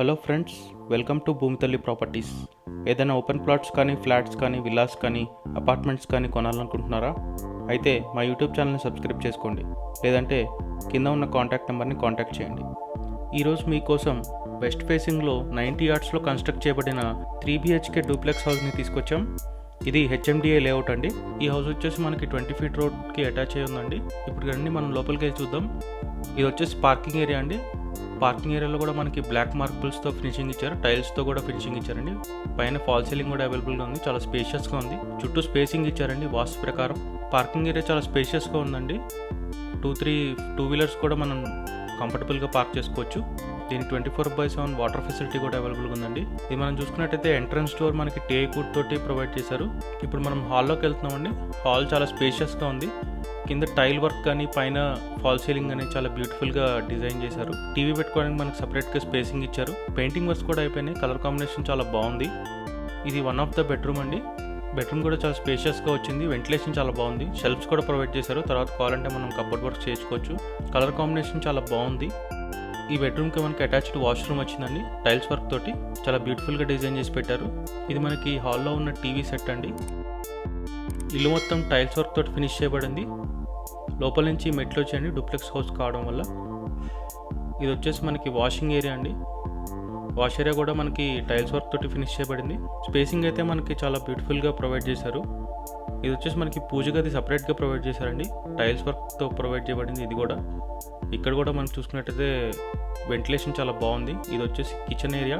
Hello friends welcome to Bhoomitalli properties. ఏదైనా open plots కానీ flats కానీ విల్లాస్ కానీ అపార్ట్మెంట్స్ కానీ కొనాలనుకుంటున్నారా? అయితే మా యూట్యూబ్ ఛానల్ని సబ్స్క్రైబ్ చేసుకోండి. లేదంటే కింద ఉన్న కాంటాక్ట్ నెంబర్ని కాంటాక్ట్ చేయండి. ఈరోజు మీకోసం వెస్ట్ ఫేసింగ్లో నైంటీ యార్డ్స్లో కన్స్ట్రక్ట్ చేయబడిన త్రీ బిహెచ్కే డూప్లెక్స్ హౌస్ని తీసుకొచ్చాం. ఇది హెచ్ఎండిఏ లేఅవుట్ అండి. ఈ హౌస్ వచ్చేసి మనకి ట్వంటీ ఫీట్ రోడ్కి అటాచ్ అయ్యి ఉందండి. ఇప్పుడు రండి మనం లోపలికి వెళ్ళి చూద్దాం. ఇది వచ్చేసి పార్కింగ్ ఏరియా అండి. పార్కింగ్ ఏరియాలో కూడా మనకి బ్లాక్ మార్బుల్స్తో ఫినిషింగ్ ఇచ్చారు. టైల్స్తో కూడా ఫినిషింగ్ ఇచ్చారండి. పైన ఫాల్ సీలింగ్ కూడా అవైలబుల్గా ఉంది. చాలా స్పేషియస్గా ఉంది. చుట్టూ స్పేసింగ్ ఇచ్చారండి వాస్తు ప్రకారం. పార్కింగ్ ఏరియా చాలా స్పేషియస్గా ఉందండి. టూ త్రీ టూ వీలర్స్ కూడా మనం కంఫర్టబుల్గా పార్క్ చేసుకోవచ్చు. దీనికి twenty four by seven water facility కూడా అవైలబుల్గా ఉందండి. ఇది మనం చూసుకున్నట్టయితే ఎంట్రన్స్ డోర్ మనకి టే కుడ్ తోటి ప్రొవైడ్ చేశారు. ఇప్పుడు మనం హాల్లోకి వెళ్తున్నామండి. హాల్ చాలా స్పేషియస్గా ఉంది. కింద టైల్ వర్క్ కానీ పైన ఫాల్ సీలింగ్ అని చాలా బ్యూటిఫుల్గా డిజైన్ చేశారు. టీవీ పెట్టుకోవడానికి మనకి సపరేట్గా స్పేసింగ్ ఇచ్చారు. పెయింటింగ్ వర్క్స్ కూడా అయిపోయినాయి. కలర్ కాంబినేషన్ చాలా బాగుంది. ఇది వన్ ఆఫ్ ద బెడ్రూమ్ అండి. బెడ్రూమ్ కూడా చాలా స్పేషియస్గా వచ్చింది. వెంటిలేషన్ చాలా బాగుంది. షెల్ఫ్స్ కూడా ప్రొవైడ్ చేశారు. తర్వాత కావాలంటే మనం కబోర్డ్ వర్క్ చేసుకోవచ్చు. కలర్ కాంబినేషన్ చాలా బాగుంది. ఈ బెడ్రూమ్కి మనకి అటాచ్డ్ వాష్రూమ్ వచ్చిందండి. టైల్స్ వర్క్ తోటి చాలా బ్యూటిఫుల్గా డిజైన్ చేసి పెట్టారు. ఇది మనకి హాల్లో ఉన్న టీవీ సెట్ అండి. ఇల్లు మొత్తం టైల్స్ వర్క్ తోటి ఫినిష్ చేయబడింది. లోపల నుంచి మెట్లు వచ్చాయండి. డూప్లెక్స్ హౌస్ కావడం వల్ల. ఇది వచ్చేసి మనకి వాషింగ్ ఏరియా అండి. వాష్ ఏరియా కూడా మనకి టైల్స్ వర్క్ తోటి ఫినిష్ చేయబడింది. స్పేసింగ్ అయితే మనకి చాలా బ్యూటిఫుల్గా ప్రొవైడ్ చేశారు. ఇది వచ్చేసి మనకి పూజ గది సపరేట్గా ప్రొవైడ్ చేశారండి. టైల్స్ వర్క్తో ప్రొవైడ్ చేయబడింది ఇది కూడా. ఇక్కడ కూడా మనం చూసుకున్నట్టయితే వెంటిలేషన్ చాలా బాగుంది. ఇది వచ్చేసి కిచెన్ ఏరియా.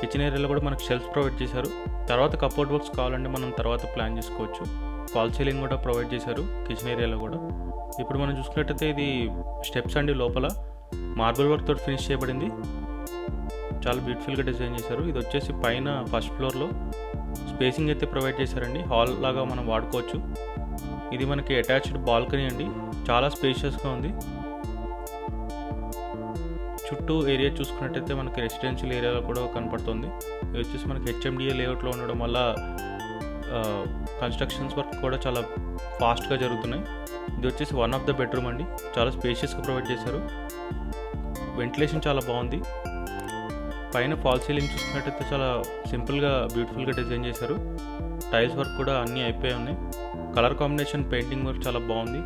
కిచెన్ ఏరియాలో కూడా మనకు షెల్ఫ్ ప్రొవైడ్ చేశారు. తర్వాత కప్బోర్డ్ వర్క్స్ కావాలంటే మనం తర్వాత ప్లాన్ చేసుకోవచ్చు. ఫాల్ సీలింగ్ కూడా ప్రొవైడ్ చేశారు కిచెన్ ఏరియాలో కూడా. ఇప్పుడు మనం చూసుకున్నట్టయితే ఇది స్టెప్స్ అండి లోపల. మార్బుల్ వర్క్ తోటి ఫినిష్ చేయబడింది. చాలా బ్యూటిఫుల్గా డిజైన్ చేశారు. ఇది వచ్చేసి పైన ఫస్ట్ ఫ్లోర్లో స్పేసింగ్ అయితే ప్రొవైడ్ చేశారండి. హాల్ లాగా మనం వాడుకోవచ్చు. ఇది మనకి అటాచ్డ్ బాల్కనీ అండి. చాలా స్పేషియస్గా ఉంది. చుట్టూ ఏరియా చూసుకున్నట్టయితే మనకి రెసిడెన్షియల్ ఏరియాలో కూడా కనపడుతుంది. ఇది వచ్చేసి మనకి హెచ్ఎండిఏ లేఅవుట్లో ఉండడం వల్ల కన్స్ట్రక్షన్స్ వర్క్ కూడా చాలా ఫాస్ట్గా జరుగుతున్నాయి. ఇది వచ్చేసి వన్ ఆఫ్ ద బెడ్రూమ్ అండి. చాలా స్పేషియస్గా ప్రొవైడ్ చేశారు. వెంటిలేషన్ చాలా బాగుంది. పైన ఫాల్ సీలింగ్ చూసుకున్నట్టయితే చాలా సింపుల్గా బ్యూటిఫుల్గా డిజైన్ చేశారు. టైల్స్ వర్క్ కూడా అన్నీ అయిపోయి ఉన్నాయి. కలర్ కాంబినేషన్ పెయింటింగ్ వర్క్ చాలా బాగుంది.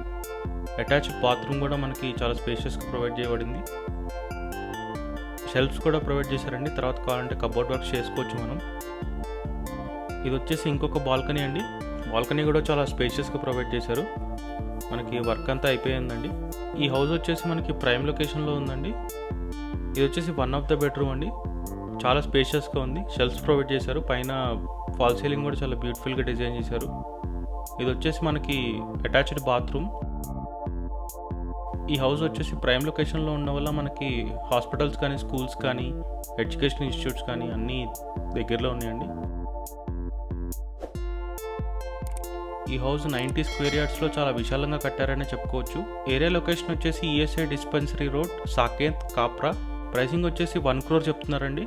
అటాచ్డ్ బాత్రూమ్ కూడా మనకి చాలా స్పేషియస్గా ప్రొవైడ్ చేయబడింది. షెల్ఫ్స్ కూడా ప్రొవైడ్ చేశారండి. తర్వాత కావాలంటే కబోర్డ్ వర్క్ చేసుకోవచ్చు మనం. ఇది వచ్చేసి ఇంకొక బాల్కనీ అండి. బాల్కనీ కూడా చాలా స్పేషియస్గా ప్రొవైడ్ చేశారు. మనకి వర్క్ అంతా అయిపోయిందండి. ఈ హౌస్ వచ్చేసి మనకి ప్రైమ్ లొకేషన్లో ఉందండి. ఇది వచ్చేసి వన్ ఆఫ్ ద బెడ్రూమ్ అండి. చాలా స్పేషియస్గా ఉంది. షెల్ఫ్స్ ప్రొవైడ్ చేశారు. పైన ఫాల్ సీలింగ్ కూడా చాలా బ్యూటిఫుల్గా డిజైన్ చేశారు. ఇది వచ్చేసి మనకి అటాచ్డ్ బాత్రూమ్ ఈ హౌస్ వచ్చేసి ప్రైమ్ లొకేషన్లో ఉన్న వల్ల మనకి హాస్పిటల్స్ కానీ స్కూల్స్ కానీ ఎడ్యుకేషన్ ఇన్స్టిట్యూట్స్ కానీ అన్నీ దగ్గరలో ఉన్నాయండి. ఈ హౌస్ నైంటీ స్క్వేర్ యార్డ్స్లో చాలా విశాలంగా కట్టారని చెప్పుకోవచ్చు. ఏరియా లొకేషన్ వచ్చేసి ESI dispensary road Saket Kapra pricing వచ్చేసి వన్ క్రోర్ చెప్తున్నారండి.